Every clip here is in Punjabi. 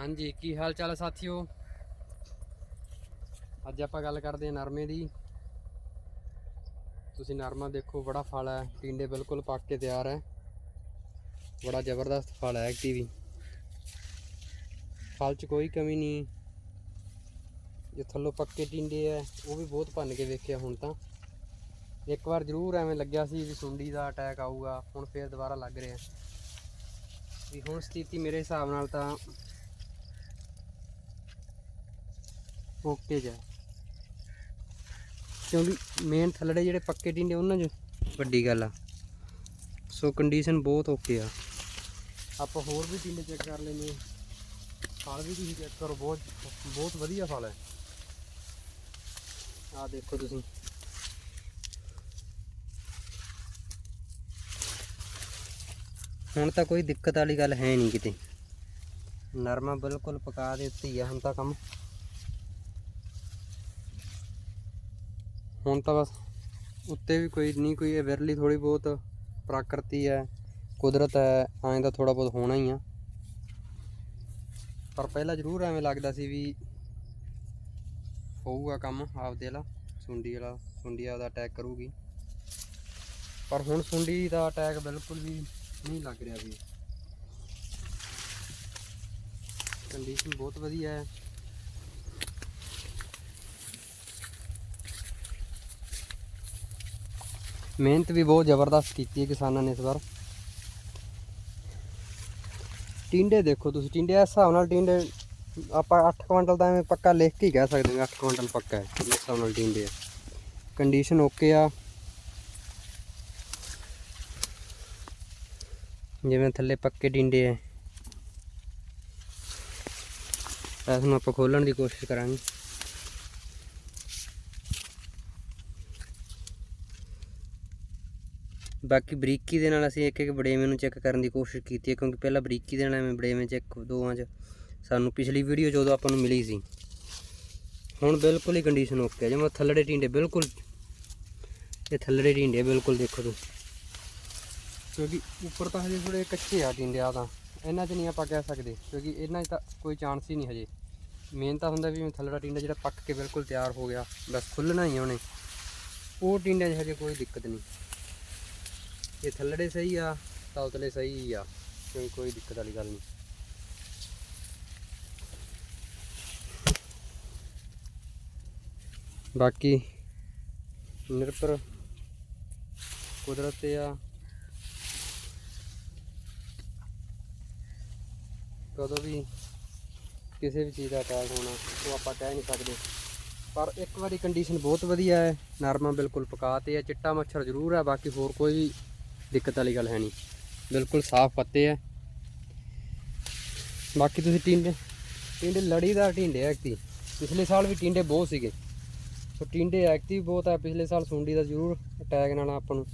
ਹਾਂਜੀ, ਕੀ ਹਾਲ ਚਾਲ ਹੈ ਸਾਥੀਓ? ਅੱਜ ਆਪਾਂ ਗੱਲ ਕਰਦੇ ਹਾਂ ਨਰਮੇ ਦੀ। ਤੁਸੀਂ ਨਰਮਾ ਦੇਖੋ, ਬੜਾ ਫਲ ਹੈ, ਟਿੰਡੇ ਬਿਲਕੁਲ ਪੱਕ ਕੇ ਤਿਆਰ ਹੈ। ਬੜਾ ਜ਼ਬਰਦਸਤ ਫਲ ਹੈ ਐਕਟਿਵੀ ਫਲ 'ਚ ਕੋਈ ਕਮੀ ਨਹੀਂ। ਜੇ ਥੱਲੋਂ ਪੱਕੇ ਟਿੰਡੇ ਹੈ, ਉਹ ਵੀ ਬਹੁਤ ਭੰਨ ਕੇ ਵੇਖਿਆ ਹੁਣ ਤਾਂ। ਇੱਕ ਵਾਰ ਜ਼ਰੂਰ ਐਵੇਂ ਲੱਗਿਆ ਸੀ ਵੀ ਸੁੰਡੀ ਦਾ ਅਟੈਕ ਆਊਗਾ, ਹੁਣ ਫੇਰ ਦੁਬਾਰਾ ਲੱਗ ਰਿਹਾ। ਵੀ ਹੁਣ ਸਥਿਤੀ ਮੇਰੇ ਹਿਸਾਬ ਨਾਲ ਤਾਂ ਓਕੇ ਜਾ ਕਿਉਂਕਿ ਮੇਨ ਥੱਲੜੇ ਜਿਹੜੇ ਪੱਕੇ ਟਿੰਡੇ ਉਹਨਾਂ 'ਚ ਵੱਡੀ ਗੱਲ ਆ। ਸੋ ਕੰਡੀਸ਼ਨ ਬਹੁਤ ਓਕੇ ਆ। ਆਪਾਂ ਹੋਰ ਵੀ ਟਿੰਡੇ ਚੈੱਕ ਕਰ ਲੈਨੇ ਫਲ ਵੀ ਤੁਸੀਂ ਚੈੱਕ ਕਰੋ, ਬਹੁਤ ਬਹੁਤ ਵਧੀਆ ਫਲ ਹੈ। ਆ ਦੇਖੋ ਤੁਸੀਂ। ਹੁਣ ਤਾਂ ਕੋਈ ਦਿੱਕਤ ਵਾਲੀ ਗੱਲ ਹੈ ਨਹੀਂ ਕਿਤੇ। ਨਰਮਾ ਬਿਲਕੁਲ ਪਕਾ ਦੇ ਉੱਤੇ ਹੀ ਆ, ਹੁਣ ਤਾਂ ਕੰਮ ਹੁਣ ਤਾਂ ਬਸ ਉੱਤੇ ਵੀ ਕੋਈ ਨਹੀਂ, ਕੋਈ ਇਹ ਵਿਰਲੀ ਥੋੜੀ ਬਹੁਤ ਪ੍ਰਕਿਰਤੀ ਹੈ, ਕੁਦਰਤ ਹੈ, ਐਂ ਦਾ ਥੋੜਾ ਬਹੁਤ ਹੋਣਾ ਹੀ ਆ। ਪਰ ਪਹਿਲਾਂ ਜ਼ਰੂਰ ਐਵੇਂ ਲੱਗਦਾ ਸੀ ਵੀ ਹੋਊਗਾ ਕੰਮ ਆਪਦੇ ਵਾਲਾ, ਸੁੰਡੀ ਵਾਲਾ, ਸੁੰਡੀ ਦਾ ਅਟੈਕ ਕਰੂਗੀ। ਪਰ ਹੁਣ ਸੁੰਡੀ ਦਾ ਅਟੈਕ ਬਿਲਕੁਲ ਵੀ ਨਹੀਂ ਲੱਗ ਰਿਹਾ ਵੀ ਕੰਡੀਸ਼ਨ ਬਹੁਤ ਵਧੀਆ ਹੈ। ਮਿਹਨਤ ਵੀ ਬਹੁਤ ਜ਼ਬਰਦਸਤ ਕੀਤੀ ਹੈ ਕਿਸਾਨਾਂ ਨੇ ਇਸ ਵਾਰ। ਟਿੰਡੇ ਦੇਖੋ ਤੁਸੀਂ, ਟਿੰਡੇ ਇਸ ਹਿਸਾਬ ਨਾਲ ਟਿੰਡੇ ਆਪਾਂ 8 ਕੁਇੰਟਲ ਤਾਂ ਐਵੇਂ ਪੱਕਾ ਲਿਖ ਕੇ ਹੀ ਕਹਿ ਸਕਦੇ ਹਾਂ 8 ਕੁਇੰਟਲ ਪੱਕਾ ਹੈ ਇਸ ਹਿਸਾਬ ਨਾਲ ਟਿੰਡੇ ਆ। ਕੰਡੀਸ਼ਨ ਓਕੇ ਆ। ਜਿਵੇਂ ਥੱਲੇ ਪੱਕੇ ਟਿੰਡੇ ਆ। ਇਸ ਨੂੰ ਆਪਾਂ ਖੋਲਣ ਦੀ ਕੋਸ਼ਿਸ਼ ਕਰਾਂਗੇ। ਬਾਕੀ ਬਰੀਕੀ ਦੇ ਨਾਲ ਅਸੀਂ ਇੱਕ ਇੱਕ ਬੜੇਵੇਂ ਨੂੰ ਚੈੱਕ ਕਰਨ ਦੀ ਕੋਸ਼ਿਸ਼ ਕੀਤੀ ਹੈ, ਕਿਉਂਕਿ ਪਹਿਲਾਂ ਬਰੀਕੀ ਦੇ ਨਾਲ ਐਵੇਂ ਬੜੇਵੇਂ ਚੈੱਕ ਦੋਵਾਂ 'ਚ ਸਾਨੂੰ ਪਿਛਲੀ ਵੀਡੀਓ ਜਦੋਂ ਆਪਾਂ ਨੂੰ ਮਿਲੀ ਸੀ। ਹੁਣ ਬਿਲਕੁਲ ਹੀ ਕੰਡੀਸ਼ਨ ਓਕੇ ਹੈ, ਜਿਵੇਂ ਥੱਲੜੇ ਟਿੰਡੇ ਬਿਲਕੁਲ, ਇਹ ਥੱਲੜੇ ਢੀਂਡੇ ਬਿਲਕੁਲ ਦੇਖੋ ਤੁਸੀਂ। ਕਿਉਂਕਿ ਉੱਪਰ ਤਾਂ ਹਜੇ ਥੋੜੇ ਕੱਚੇ ਆ ਟਿੰਡੇ ਆ ਤਾਂ, ਇਹਨਾਂ 'ਚ ਨਹੀਂ ਆਪਾਂ ਕਹਿ ਸਕਦੇ, ਕਿਉਂਕਿ ਇਹਨਾਂ 'ਚ ਤਾਂ ਕੋਈ ਚਾਂਸ ਹੀ ਨਹੀਂ ਹਜੇ। ਮੇਨ ਤਾਂ ਹੁੰਦਾ ਵੀ ਥੱਲੜਾ ਟਿੰਡਾ ਜਿਹੜਾ ਪੱਕ ਕੇ ਬਿਲਕੁਲ ਤਿਆਰ ਹੋ ਗਿਆ, ਬਸ ਖੁੱਲਣਾ ਹੀ ਆ ਉਹਨੇ। ਉਹ ਟਿੰਡਿਆਂ 'ਚ ਹਜੇ ਕੋਈ ਦਿੱਕਤ ਨਹੀਂ। ਇਹ ਥੱਲੜੇ ਸਹੀ ਆ, ਤਾਂ ਉਤਲੇ ਸਹੀ ਆ। ਕੋਈ ਕੋਈ ਦਿੱਕਤ ਵਾਲੀ ਗੱਲ ਨਹੀਂ। ਬਾਕੀ ਨਿਰਭਰ ਕੁਦਰਤ ਤੇ ਆ। ਕਦੋਂ ਵੀ ਕਿਸੇ ਵੀ ਚੀਜ਼ ਦਾ ਅਟੈਕ ਹੋਣਾ, ਉਹ ਆਪਾਂ ਕਹਿ ਨਹੀਂ ਸਕਦੇ। ਪਰ ਇੱਕ ਵਾਰੀ ਕੰਡੀਸ਼ਨ ਬਹੁਤ ਵਧੀਆ ਹੈ। ਨਰਮਾ ਬਿਲਕੁਲ ਪਕਾ ਤੇ ਆ, ਚਿੱਟਾ ਮੱਛਰ ਜ਼ਰੂਰ ਆ, ਬਾਕੀ ਹੋਰ ਕੋਈ ਵੀ ਦਿੱਕਤ ਵਾਲੀ ਗੱਲ ਹੈ ਨਹੀਂ। ਬਿਲਕੁਲ ਸਾਫ਼ ਪੱਤੇ ਹੈ ਬਾਕੀ ਤੁਸੀਂ ਟਿੰਡੇ ਟਿੰਡੇ ਲੜੀਦਾਰ ਟਿੰਡੇ ਐਕਤੀ ਪਿਛਲੇ ਸਾਲ ਵੀ ਟਿੰਡੇ ਬਹੁਤ ਸੀਗੇ। ਸੋ ਟਿੰਡੇ ਵੀ ਬਹੁਤ ਹੈ ਪਿਛਲੇ ਸਾਲ ਸੁੰਡੀ ਦਾ ਜ਼ਰੂਰ ਅਟੈਕ ਨਾਲ ਆਪਾਂ ਨੂੰ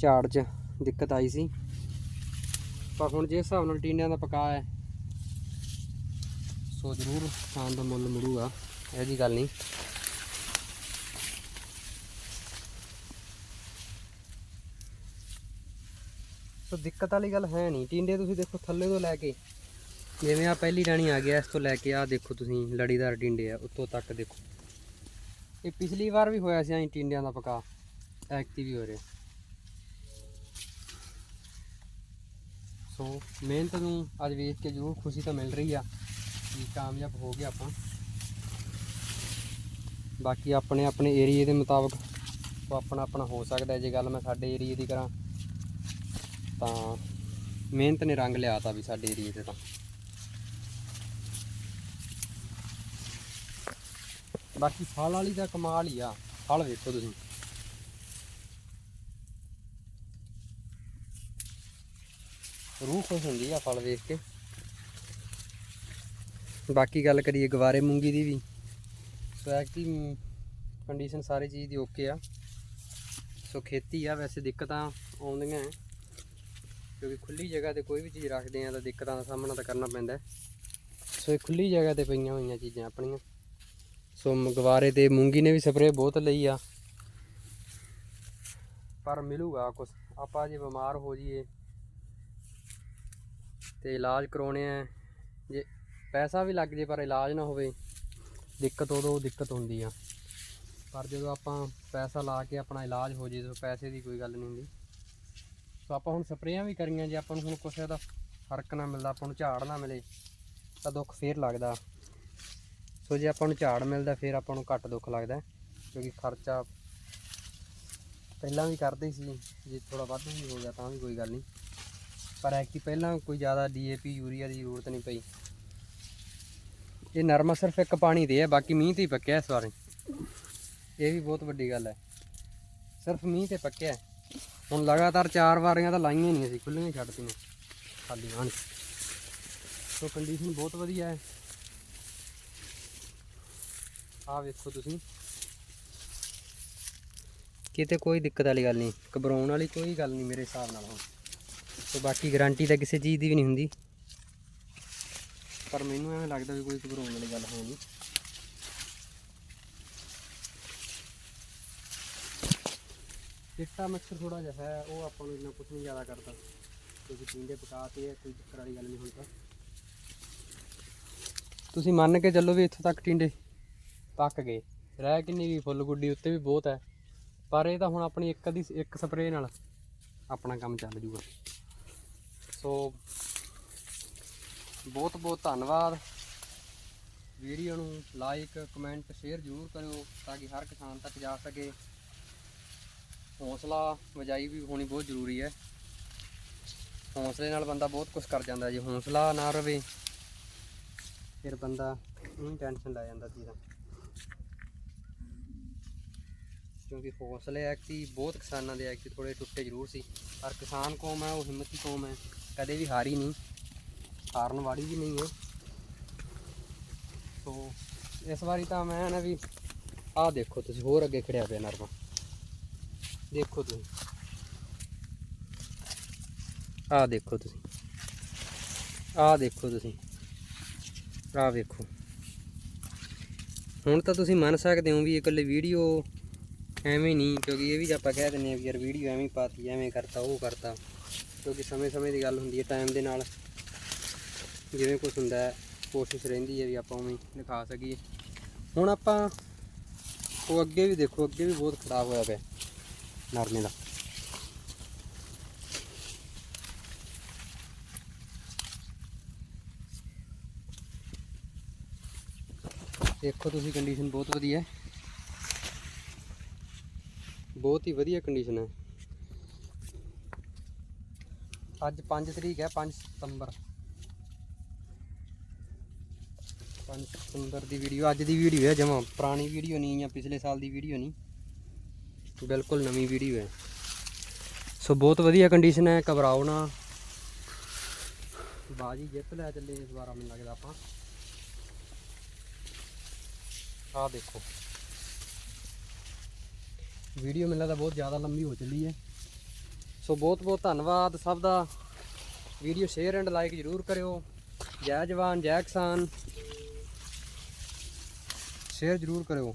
ਝਾੜ 'ਚ ਦਿੱਕਤ ਆਈ ਸੀ। ਪਰ ਹੁਣ ਜਿਸ ਹਿਸਾਬ ਨਾਲ ਟਿੰਡਿਆਂ ਦਾ ਪਕਾ ਹੈ, ਸੋ ਜ਼ਰੂਰ ਖਾਣ ਦਾ ਮੁੱਲ ਮਿਲੂਗਾ। ਇਹ ਜੀ ਗੱਲ ਨਹੀਂ। ਸੋ ਦਿੱਕਤ ਵਾਲੀ ਗੱਲ ਹੈ ਨਹੀਂ। ਟਿੰਡੇ ਤੁਸੀਂ ਦੇਖੋ ਥੱਲੇ ਤੋਂ ਲੈ ਕੇ ਜਿਵੇਂ ਆ, ਪਹਿਲੀ ਰਾਣੀ ਆ ਗਿਆ, ਇਸ ਤੋਂ ਲੈ ਕੇ ਆ ਦੇਖੋ ਤੁਸੀਂ, ਲੜੀਦਾਰ ਟਿੰਡੇ ਆ, ਉੱਤੋਂ ਤੱਕ ਦੇਖੋ। ਇਹ ਪਿਛਲੀ ਵਾਰ ਵੀ ਹੋਇਆ ਸੀ ਐਂ ਟਿੰਡਿਆਂ ਦਾ ਪਕਾ ਐਕਟਿਵ ਹੀ ਹੋ ਰਿਹਾ। ਸੋ, ਮਿਹਨਤ ਨੂੰ ਅੱਜ ਵੇਖ ਕੇ ਜ਼ਰੂਰ ਖੁਸ਼ੀ ਤਾਂ ਮਿਲ ਰਹੀ ਆ ਵੀ ਕਾਮਯਾਬ ਹੋ ਗਿਆ ਆਪਾਂ। ਬਾਕੀ ਆਪਣੇ ਆਪਣੇ ਏਰੀਏ ਦੇ ਮੁਤਾਬਕ ਉਹ ਆਪਣਾ ਆਪਣਾ ਹੋ ਸਕਦਾ ਜੇ ਗੱਲ ਮੈਂ ਸਾਡੇ ਏਰੀਏ ਦੀ ਕਰਾਂ ਤਾਂ ਮਿਹਨਤ ਨੇ ਰੰਗ ਲਿਆ ਤਾ ਵੀ ਸਾਡੇ ਏਰੀਏ ਤੇ ਤਾਂ। ਬਾਕੀ ਫਲ ਵਾਲੀ ਦਾ ਕਮਾਲ ਹੀ ਆ। ਫਲ ਵੇਖੋ ਤੁਸੀਂ। ਰੂਹ ਖੁਸ਼ ਹੁੰਦੀ ਆ ਫਲ ਵੇਖ ਕੇ। ਬਾਕੀ ਗੱਲ ਕਰੀਏ ਗਵਾਰੇ ਮੂੰਗੀ ਦੀ ਵੀ। ਸੋ ਐਕਟੀ ਕੰਡੀਸ਼ਨ ਸਾਰੀ ਚੀਜ਼ ਦੀ ਓਕੇ ਆ। ਸੋ ਖੇਤੀ ਆ, ਵੈਸੇ ਦਿੱਕਤਾਂ ਆਉਂਦੀਆਂ ਹੈ। ਕਿਉਂਕਿ ਖੁੱਲੀ ਜਗ੍ਹਾ ਤੇ ਕੋਈ ਵੀ ਚੀਜ਼ ਰੱਖਦੇ ਆ ਤਾਂ ਦਿੱਕਤਾਂ ਦਾ ਸਾਹਮਣਾ ਤਾਂ ਕਰਨਾ ਪੈਂਦਾ ਸੋ ਇਹ ਖੁੱਲੀ ਜਗ੍ਹਾ ਤੇ ਪਈਆਂ ਹੋਈਆਂ ਚੀਜ਼ਾਂ ਆਪਣੀਆਂ। ਸੋ ਮ- ਗਵਾਰੇ ਤੇ ਮੂੰਗੀ ਨੇ ਵੀ ਸਪਰੇਅ ਬਹੁਤ ਲਈ ਆ। ਪਰ ਮਿਲੂਗਾ ਕੁਝ ਆਪਾਂ ਜੇ ਬਿਮਾਰ ਹੋ ਜਾਈਏ ਤੇ ਇਲਾਜ ਕਰਾਉਣੇ ਆ। ਜੇ ਪੈਸਾ ਵੀ ਲੱਗ ਜੇ ਪਰ ਇਲਾਜ ਨਾ ਹੋਵੇ, ਦਿੱਕਤ ਉਦੋਂ ਦਿੱਕਤ ਹੁੰਦੀ ਆ। ਪਰ ਜਦੋਂ ਆਪਾਂ ਪੈਸਾ ਲਾ ਕੇ ਆਪਣਾ ਇਲਾਜ ਹੋ ਜੇ ਤਾਂ ਪੈਸੇ ਦੀ ਕੋਈ ਗੱਲ ਨਹੀਂ ਹੁੰਦੀ। ਸੋ ਆਪਾਂ ਹੁਣ ਸਪਰੇਆਂ ਵੀ ਕਰੀਆਂ ਜੇ ਆਪਾਂ ਨੂੰ ਹੁਣ ਕੁਛ ਦਾ ਫ਼ਰਕ ਨਾ ਮਿਲਦਾ, ਆਪਾਂ ਨੂੰ ਝਾੜ ਨਾ ਮਿਲੇ, ਤਾਂ ਦੁੱਖ ਫੇਰ ਲੱਗਦਾ। ਸੋ ਜੇ ਆਪਾਂ ਨੂੰ ਝਾੜ ਮਿਲਦਾ, ਫਿਰ ਆਪਾਂ ਨੂੰ ਘੱਟ ਦੁੱਖ ਲੱਗਦਾ, ਕਿਉਂਕਿ ਖਰਚਾ ਪਹਿਲਾਂ ਵੀ ਕਰਦੇ ਸੀ, ਜੇ ਥੋੜਾ ਵੱਧ ਵੀ ਹੋ ਗਿਆ ਤਾਂ ਵੀ ਕੋਈ ਗੱਲ ਨਹੀਂ। ਪਰ ਐਕਟੀ ਪਹਿਲਾਂ ਕੋਈ ਜ਼ਿਆਦਾ ਡੀਏਪੀ ਯੂਰੀਆ ਦੀ ਜ਼ਰੂਰਤ ਨਹੀਂ ਪਈ। ਇਹ ਨਰਮਾ ਸਿਰਫ ਇੱਕ ਪਾਣੀ ਦੇ ਹੈ ਬਾਕੀ ਮੀਂਹ ਤੇ ਹੀ ਪੱਕਿਆ ਇਸ ਵਾਰ। ਇਹ ਵੀ ਬਹੁਤ ਵੱਡੀ ਗੱਲ ਹੈ। ਸਿਰਫ ਮੀਂਹ ਤੇ ਪੱਕਿਆ। ਹੁਣ ਲਗਾਤਾਰ ਚਾਰ ਵਾਰੀਆਂ ਤਾਂ ਲਾਈਆਂ ਨਹੀਂ ਅਸੀਂ ਖੁੱਲੀਆਂ ਹੀ ਛੱਡਤੀਆਂ। ਖਾਲੀ ਹਨ ਸੋ ਕੰਡੀਸ਼ਨ ਬਹੁਤ ਵਧੀਆ ਹੈ। ਆਹ ਵੇਖੋ ਤੁਸੀਂ। ਕਿਤੇ ਕੋਈ ਦਿੱਕਤ ਵਾਲੀ ਗੱਲ ਨਹੀਂ, ਘਬਰਾਉਣ ਵਾਲੀ ਕੋਈ ਗੱਲ ਨਹੀਂ ਮੇਰੇ ਹਿਸਾਬ ਨਾਲ ਹੁਣ। ਤੇ ਬਾਕੀ ਗਾਰੰਟੀ ਤਾਂ ਕਿਸੇ ਚੀਜ਼ ਦੀ ਵੀ ਨਹੀਂ ਹੁੰਦੀ। ਪਰ ਮੈਨੂੰ ਐਵੇਂ ਲੱਗਦਾ ਵੀ ਕੋਈ ਘਬਰਾਉਣ ਵਾਲੀ ਗੱਲ ਹੈ ਚਿੱਟਾ ਮਿਕਸਰ ਥੋੜਾ ਜਿਹਾ ਹੈ, ਉਹ ਆਪਾਂ ਨੂੰ ਇੰਨਾ ਕੁਝ ਨਹੀਂ ਜ਼ਿਆਦਾ ਕਰਦਾ। ਕਿਉਂਕਿ ਟੀਂਡੇ ਪਕਾਤੇ ਹੈ ਕੋਈ ਚੱਕਰ ਵਾਲੀ ਗੱਲ ਨਹੀਂ ਹੁਣ ਤਾਂ। ਤੁਸੀਂ ਮੰਨ ਕੇ ਚੱਲੋ ਵੀ ਇੱਥੋਂ ਤੱਕ ਟੀਂਡੇ ਪੱਕ ਗਏ। ਰਹਿ ਕਿੰਨੀ ਵੀ ਫੁੱਲ ਗੁੱਡੀ ਉੱਤੇ ਵੀ ਬਹੁਤ ਹੈ। ਪਰ ਇਹ ਤਾਂ ਹੁਣ ਆਪਣੀ ਇੱਕ ਦੀ ਇੱਕ ਸਪਰੇਅ ਨਾਲ ਆਪਣਾ ਕੰਮ ਚੱਲ ਜੂਗਾ। ਸੋ ਬਹੁਤ ਬਹੁਤ ਧੰਨਵਾਦ। ਵੀਡੀਓ ਨੂੰ ਲਾਈਕ, ਕਮੈਂਟ, ਸ਼ੇਅਰ ਜ਼ਰੂਰ ਕਰਿਓ ਤਾਂ ਕਿ ਹਰ ਕਿਸਾਨ ਤੱਕ ਜਾ ਸਕੇ। ਹੌਸਲਾ ਵਜਾਈ ਵੀ ਹੋਣੀ ਬਹੁਤ ਜ਼ਰੂਰੀ ਹੈ। ਹੌਸਲੇ ਨਾਲ ਬੰਦਾ ਬਹੁਤ ਕੁਝ ਕਰ ਜਾਂਦਾ ਜੇ ਹੌਸਲਾ ਨਾ ਰਵੇ, ਫਿਰ ਬੰਦਾ ਉਹਨੂੰ ਟੈਨਸ਼ਨ ਲੈ ਜਾਂਦਾ ਸੀ ਤਾਂ ਕਿਉਂਕਿ ਹੌਸਲੇ ਐਕਟੀ ਬਹੁਤ ਕਿਸਾਨਾਂ ਦੇ ਐਕਟੀ ਥੋੜੇ ਟੁੱਟੇ ਜ਼ਰੂਰ ਸੀ। ਪਰ ਕਿਸਾਨ ਕੌਮ ਹੈ, ਉਹ ਹਿੰਮਤੀ ਕੌਮ ਹੈ। ਕਦੇ ਵੀ ਹਾਰੀ ਨਹੀਂ। ਹਾਰਨ ਵਾਲੀ ਵੀ ਨਹੀਂ ਹੈ। ਸੋ ਇਸ ਵਾਰੀ ਤਾਂ ਮੈਂ ਨਾ ਵੀ ਆਹ ਦੇਖੋ, ਤੁਸੀਂ ਹੋਰ ਅੱਗੇ ਖੜਿਆ ਪਿਆ ਨਰਮਾ। ਦੇਖੋ ਤੁਸੀਂ। ਆਹ ਦੇਖੋ ਤੁਸੀਂ। ਆਹ ਦੇਖੋ ਤੁਸੀਂ। ਆਹ ਵੇਖੋ। ਹੁਣ ਤਾਂ ਤੁਸੀਂ ਮੰਨ ਸਕਦੇ ਹੋ ਵੀ ਇਕੱਲੇ ਵੀਡੀਓ ਐਵੇਂ ਨਹੀਂ, ਕਿਉਂਕਿ ਇਹ ਵੀ ਆਪਾਂ ਕਹਿ ਦਿੰਦੇ ਆ ਵੀ ਯਾਰ ਵੀਡੀਓ ਐਵੇਂ ਪਾਤੀ, ਐਵੇਂ ਕਰਤਾ, ਉਹ ਕਰਤਾ। ਕਿਉਂਕਿ ਸਮੇਂ ਸਮੇਂ ਦੀ ਗੱਲ ਹੁੰਦੀ ਹੈ ਟਾਈਮ ਦੇ ਨਾਲ ਜਿਵੇਂ ਕੁਝ ਹੁੰਦਾ ਹੈ, ਕੋਸ਼ਿਸ਼ ਰਹਿੰਦੀ ਹੈ ਵੀ ਆਪਾਂ ਉਵੇਂ ਦਿਖਾ ਸਕੀਏ। ਹੁਣ ਆਪਾਂ ਉਹ ਅੱਗੇ ਵੀ ਦੇਖੋ, ਅੱਗੇ ਵੀ ਬਹੁਤ ਖਰਾਬ ਹੋਇਆ ਪਿਆ। ਨਰਮੇ ਦਾ। ਦੇਖੋ ਤੁਸੀਂ ਕੰਡੀਸ਼ਨ ਬਹੁਤ ਵਧੀਆ ਹੈ। ਬਹੁਤ ਹੀ ਵਧੀਆ ਕੰਡੀਸ਼ਨ ਹੈ। ਅੱਜ 5 ਤਰੀਕ ਹੈ 5 ਸਤੰਬਰ। 5 ਸਤੰਬਰ ਦੀ ਵੀਡੀਓ ਅੱਜ ਦੀ ਵੀਡੀਓ ਹੈ ਜਮਾ। ਪੁਰਾਣੀ ਵੀਡੀਓ ਨਹੀਂ ਜਾਂ ਪਿਛਲੇ ਸਾਲ ਦੀ ਵੀਡੀਓ ਨਹੀਂ। ਬਿਲਕੁਲ ਨਵੀਂ ਵੀਡੀਓ ਹੈ। ਸੋ ਬਹੁਤ ਵਧੀਆ ਕੰਡੀਸ਼ਨ ਹੈ, ਘਬਰਾਓ ਨਾ। ਬਾਜੀ ਜਿੱਤ ਲੈ ਚੱਲੇ ਇਸ ਵਾਰ, ਮੈਨੂੰ ਲੱਗਦਾ ਆਪਾਂ। ਆਹ ਦੇਖੋ। ਵੀਡੀਓ ਮੈਨੂੰ ਲੱਗਦਾ ਬਹੁਤ ਜ਼ਿਆਦਾ ਲੰਬੀ ਹੋ ਚੱਲੀ ਹੈ। ਸੋ ਬਹੁਤ ਬਹੁਤ ਧੰਨਵਾਦ ਸਭ ਦਾ। ਵੀਡੀਓ ਸ਼ੇਅਰ ਐਂਡ ਲਾਈਕ ਜਰੂਰ ਕਰਿਓ। ਜੈ ਜਵਾਨ, ਜੈ ਕਿਸਾਨ। ਸ਼ੇਅਰ ਜਰੂਰ ਕਰਿਓ।